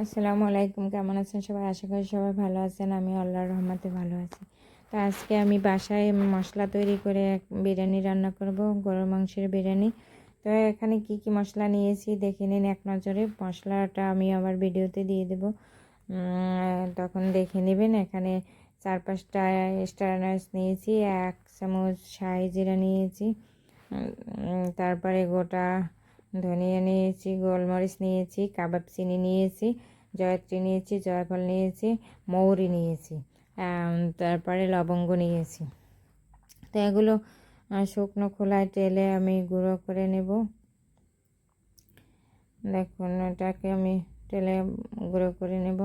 আসসালামু আলাইকুম, কেমন আছেন সবাই? আশা করি সবাই ভালো আছেন। আমি আল্লাহর রহমতে ভালো আছি। তো আজকে আমি বাসায় মশলা তৈরি করে এক বিরিয়ানি রান্না করব, গরুর মাংসের বিরিয়ানি। তো এখানে কি কি মশলা নিয়েছি দেখে নিন এক নজরে। মশলাটা আমি আবার ভিডিওতে দিয়ে দেব। তখন দেখে নেবেন। এখানে চার পাঁচটা স্টারনাইস নিয়েছি, এক চামচ শাহি জিরা নিয়েছি। তারপরে গোটা ধনিয়া নিয়েছি, গোলমরিচ নিয়েছি, কাবাব চিনি নিয়েছি, জয়ত্রী নিয়েছি, জয়ফল নিয়েছি, মৌরি নিয়েছি তারপরে লবঙ্গ নিয়েছি। তো এগুলো শুকনো খোলায় তেলে আমি গুঁড়ো করে নেব। দেখুন ওটাকে আমি তেলে গুঁড়ো করে নেব।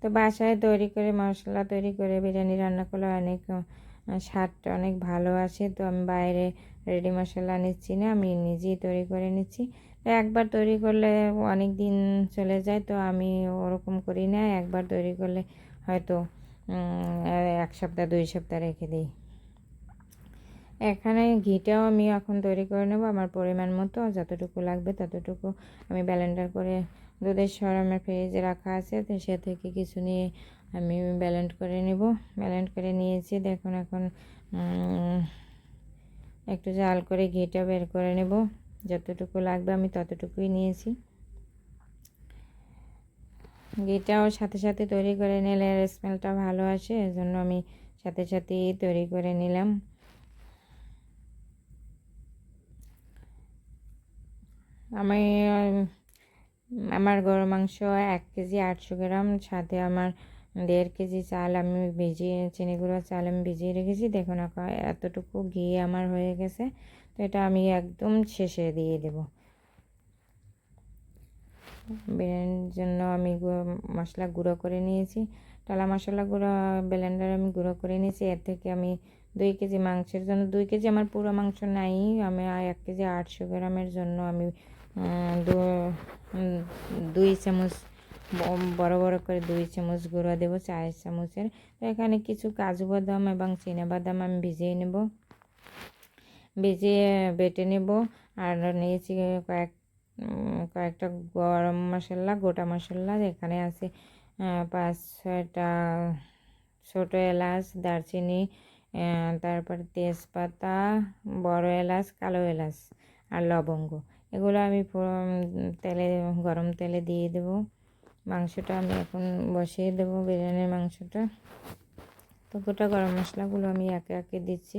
তো বাসায় তৈরি করে, মশলা তৈরি করে, বিরিয়ানি রান্না করলে অনেক স্বাদটা অনেক ভালো আসে। তো আমি বাইরে রেডি মশলা নিচ্ছি না, আমি নিজেই তৈরি করে নিচ্ছি। একবার তৈরি করলে অনেক দিন চলে যায়, তো আমি ওরকম করি না, একবার তৈরি করলে হয়তো এক সপ্তাহ, দুই সপ্তাহ রেখে দিই। এখানে ঘিটাও আমি এখন তৈরি করে নেব, আমার পরিমাণ মতো, যতটুকু লাগবে ততটুকু আমি ব্যালেন্ডার করে দুধের সর আমার ফ্রিজে রাখা আছে, তো সে থেকে কিছু নিয়ে আমি ব্যালেন্ড করে নেব। ব্যালেন্ড করে নিয়েছি, দেখুন এখন একটু জাল করে ঘিটা বের করে নেব। যতটুকু লাগবে আমি ততটুকুই নিয়েছি। ঘিটাও সাথে সাথে তৈরি করে নিলে স্মেলটা ভালো আসে, এজন্য আমি সাথে সাথেই তৈরি করে নিলাম। আমি আমার গরু মাংস এক কেজি আটশো গ্রাম, সাথে আমার দেড় কেজি চাল আমি ভিজিয়ে, চিনি গুঁড়ো চাল আমি ভিজিয়ে রেখেছি। দেখুন এতটুকু ঘি আমার হয়ে গেছে, তো এটা আমি একদম শেষে দিয়ে দেব। বিরিয়ানির জন্য আমি মশলা গুঁড়ো করে নিয়েছি। টালা মশলা গুঁড়ো, ব্লেন্ডার আমি গুঁড়ো করে নিয়েছি। এর থেকে আমি দুই কেজি মাংসের জন্য, দুই কেজি আমার পুরো মাংস নাই। আমি এক কেজি আটশো গ্রামের জন্য আমি দুই চামচ বড় বড় করে দুই চামচ গুঁড়ো দেবো, চার চামচের। এখানে কিছু কাজু বাদাম এবং বাদাম আমি ভিজিয়ে নেব। ভিজিয়ে বেটে নেব আর নিয়েছি কয়েক কয়েকটা গরম মশলা, গোটা মশলা এখানে আছে পাঁচ ছয়টা ছোটো এলাচ, দারচিনি তারপর তেজপাতা, বড় এলাচ, কালো এলাচ আর লবঙ্গ। এগুলো আমি তেলে, গরম তেলে দিয়ে দেবো। মাংসটা আমি এখন বসিয়ে দেবো বিরিয়ানির মাংসটা। তো গোটা গরম মশলাগুলো আমি একে একে দিচ্ছি,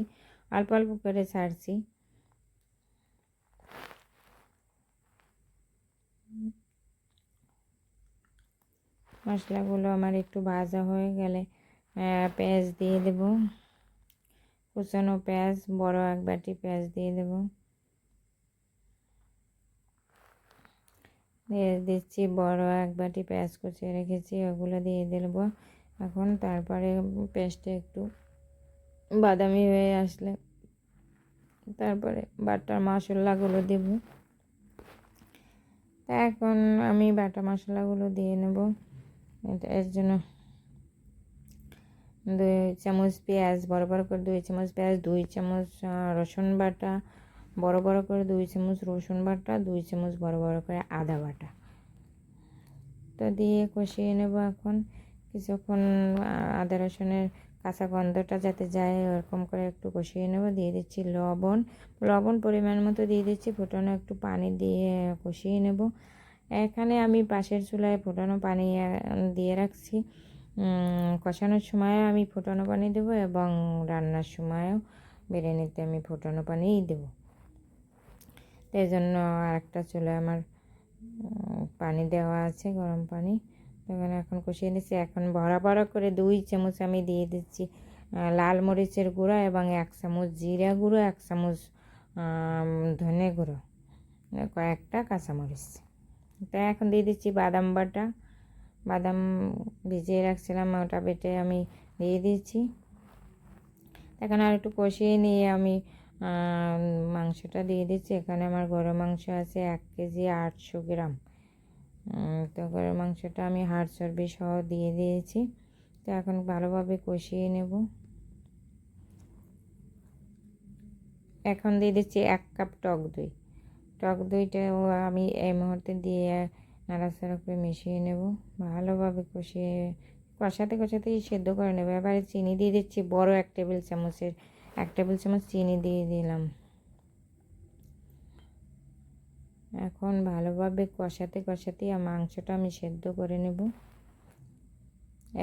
অল্প অল্প করে ছাড়ছি। মশলাগুলো আমার একটু ভাজা হয়ে গেলে পেঁয়াজ দিয়ে দেব। কুচানো পেঁয়াজ, বড় এক বাটি পেঁয়াজ দিয়ে দেবো। দিয়ে দিচ্ছি বড় এক বাটি পেঁয়াজ কুচিয়ে রেখেছি, ওগুলো দিয়ে দেব এখন তারপরে পেস্টে একটু বাদামি হয়ে আসলে তারপরে বাটার মশলাগুলো দেব। এখন আমি বাটা মশলাগুলো দিয়ে নেব। এটা এর জন্য দুই চামচ পেঁয়াজ, বড় বড় করে দুই চামচ পেঁয়াজ, দুই চামচ রসুন বাটা বড় বড় করে দুই চামচ রসুন বাটা, দুই চামচ বড় বড় করে আদা বাটা। তো দিয়ে কষিয়ে নেব এখন। কিছুক্ষণ আদা রসুনের কাঁচা গন্ধটা যাতে যায়, ওরকম করে একটু কষিয়ে নেব। দিয়ে দিচ্ছি লবণ। লবণ পরিমাণ মতো দিয়ে দিচ্ছি, ফোটানো একটু পানি দিয়ে কষিয়ে নেব। এখানে আমি পাশের চুলায় ফোটানো পানি দিয়ে রাখছি। কষানোর সময় আমি ফোটানো পানি দেবো এবং রান্নার সময়ও বিরিয়ানিতে আমি ফোটানো পানিই দেবো। এই জন্য আরেকটা চুলে আমার পানি দেওয়া আছে, গরম পানি। তখন এখন কষিয়ে নিচ্ছি। এখন ভরা ভরা করে দুই চামচ আমি দিয়ে দিচ্ছি লাল মরিচের গুঁড়ো এবং এক চামচ জিরা গুঁড়ো, এক চামচ ধনে গুঁড়ো, কয়েকটা কাঁচামরিচ। তাই এখন দিয়ে দিচ্ছি বাদাম বাটা। বাদাম ভিজিয়ে রাখছিলাম, ওটা বেটে আমি দিয়ে দিচ্ছি। এখন আর একটু কষিয়ে নিয়ে আমি মাংসটা দিয়ে দিচ্ছি। এখানে আমার গরম মাংস আছে এক কেজি আটশো গ্রাম। তো গরম মাংসটা আমি হাড় চর্বি সহ দিয়ে দিয়েছি। তো এখন ভালোভাবে কষিয়ে নেব। এখন দিয়ে দিচ্ছি এক কাপ টক দই। টক দইটাও আমি এই মুহূর্তে দিয়ে নাড়াচাড়া করে মিশিয়ে নেব। ভালোভাবে কষিয়ে, কষাতে কষাতেই সেদ্ধ করে নেব। এবারে চিনি দিয়ে দিচ্ছি বড় এক টেবিল চামচের এক টেবিল চামচ চিনি দিয়ে দিলাম। এখন ভালোভাবে কষাতে কষাতেই মাংসটা আমি সেদ্ধ করে নেব।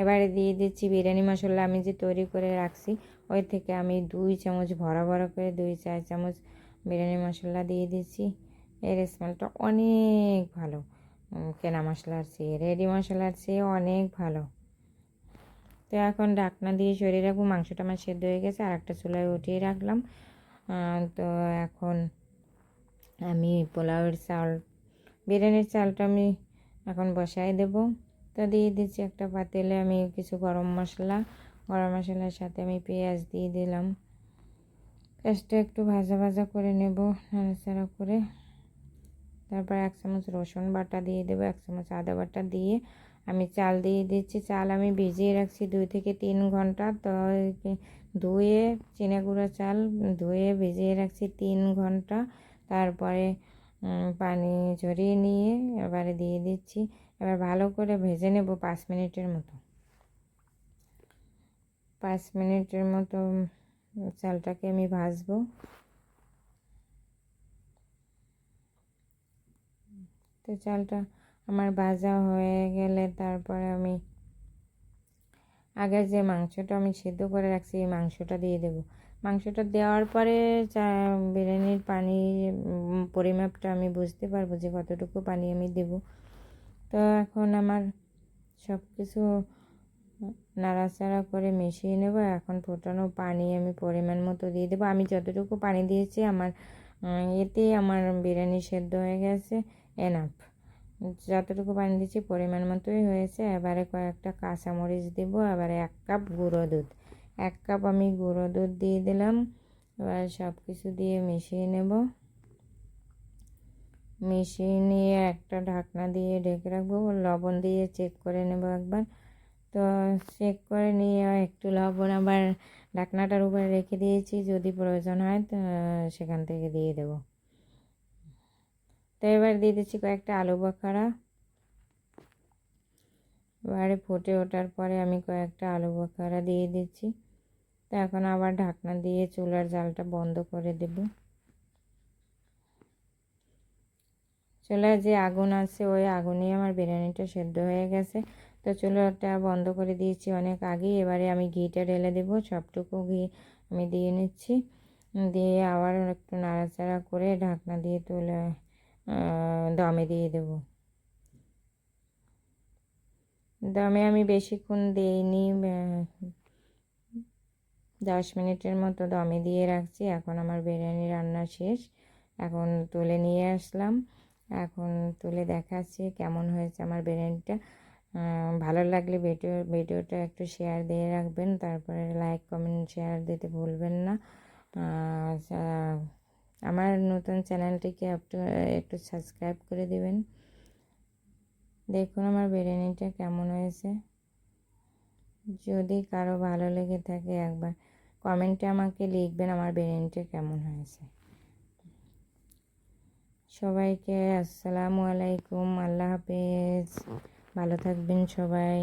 এবারে দিয়ে দিচ্ছি বিরিয়ানি মশলা আমি যে তৈরি করে রাখছি, ওই থেকে আমি দুই চামচ ভরা ভরা করে দুই চার চামচ বিরিয়ানি মশলা দিয়ে দিচ্ছি। এর স্মেলটা অনেক ভালো। কেনা মশলার চেয়ে, রেডি মশলার চেয়ে অনেক ভালো। তো এখন ডাকনা দিয়ে সরিয়ে রাখব, মাংসটা আমার সেদ্ধ হয়ে গেছে আর একটা চুলায় উঠিয়ে রাখলাম। তো এখন আমি পোলাওয়ের চাল, বিরিয়ানির চালটা আমি এখন বসাই দেব। তো দিয়ে দিচ্ছি একটা পাতিলে আমি কিছু গরম মশলা, গরম মশলার সাথে আমি পেঁয়াজ দিয়ে দিলাম। পেঁয়াজটা একটু ভাজা ভাজা করে নেব, নাড়াচাড়া করে। তারপর এক চামচ রসুন বাটা দিয়ে দেবো, এক চামচ আদা বাটা দিয়ে। আমি চাল দিয়ে দিচ্ছি। চাল আমি ভিজিয়ে রাখছি দুই থেকে তিন ঘণ্টা। তো ধুয়ে চিনে গুঁড়ো চাল ধুয়ে ভিজিয়ে রাখছি তিন ঘণ্টা। তারপরে পানি ঝরিয়ে নিয়ে এবারে দিয়ে দিচ্ছি। এবার ভালো করে ভেজে নেব পাঁচ মিনিটের মতো। পাঁচ মিনিটের মতো চালটাকে আমি ভাজবো। তো চালটা আমার ভাজা হয়ে গেলে তারপরে আমি আগে যে মাংসটা আমি সেদ্ধ করে রাখছি, এই মাংসটা দিয়ে দেবো। মাংসটা দেওয়ার পরে চা, বিরিয়ানির পানি পরিমাপটা আমি বুঝতে পারব যে কতটুকু পানি আমি দেব। তো এখন আমার সব কিছু নাড়াচাড়া করে মিশিয়ে নেব। এখন ফোটানো পানি আমি পরিমাণ মতো দিয়ে দেবো। আমি যতটুকু পানি দিয়েছি, আমার এতেই আমার বিরিয়ানি সেদ্ধ হয়ে গেছে। এনাফ যতটুকু পানি দিচ্ছি পরিমাণ মতোই হয়েছে। এবারে কয়েকটা কাঁচামরিচ দেবো, এবারে এক কাপ গুঁড়ো দুধ। এক কাপ আমি গুঁড়ো দুধ দিয়ে দিলাম, এবার সব কিছু দিয়ে মিশিয়ে নেব। মিশিয়ে নিয়ে একটা ঢাকনা দিয়ে ঢেকে রাখব, লবণ দিয়ে চেক করে নেব একবার। তো চেক করে নিয়ে একটু লবণ আবার ঢাকনাটার উপরে রেখে দিয়েছি, যদি প্রয়োজন হয় তো সেখান থেকে দিয়ে দেব। তো এবার দিয়ে দিচ্ছি কয়েকটা আলু বখারা। এবারে ফুটে ওঠার পরে আমি কয়েকটা আলু বখারা দিয়ে দিচ্ছি। তো এখন আবার ঢাকনা দিয়ে চুলার জালটা বন্ধ করে দেব। চুলায় যে আগুন আছে, ওই আগুনেই আমার বিরিয়ানিটা সেদ্ধ হয়ে গেছে। তো চুলাটা বন্ধ করে দিয়েছি অনেক আগেই। এবারে আমি ঘিটা ঢেলে দেব, সবটুকু ঘি আমি দিয়ে নিচ্ছি। দিয়ে আবার একটু নাড়াচাড়া করে ঢাকনা দিয়ে তুলে দমে দিয়ে দেব। দমে আমি বেশিক্ষণ দিইনি দশ মিনিটের মতো দমে দিয়ে রাখছি। এখন আমার বিরিয়ানি রান্না শেষ। এখন তুলে নিয়ে আসলাম। এখন তুলে দেখাচ্ছি কেমন হয়েছে আমার বিরিয়ানিটা। ভালো লাগলে ভিডিও, ভিডিওটা একটু শেয়ার দিয়ে রাখবেন। তারপরে লাইক কমেন্ট শেয়ার দিতে ভুলবেন না। আমার নতুন চ্যানেলটিকে একটু একটু সাবস্ক্রাইব করে দিবেন। দেখুন আমার বিরিয়ানিটা কেমন হয়েছে। যদি কারও ভালো লেগে থাকে একবার কমেন্টে আমাকে লিখবেন আমার বিরিয়ানিটা কেমন হয়েছে। সবাইকে আসসালামু আলাইকুম, আল্লাহ হাফেজ। ভালো থাকবেন সবাই।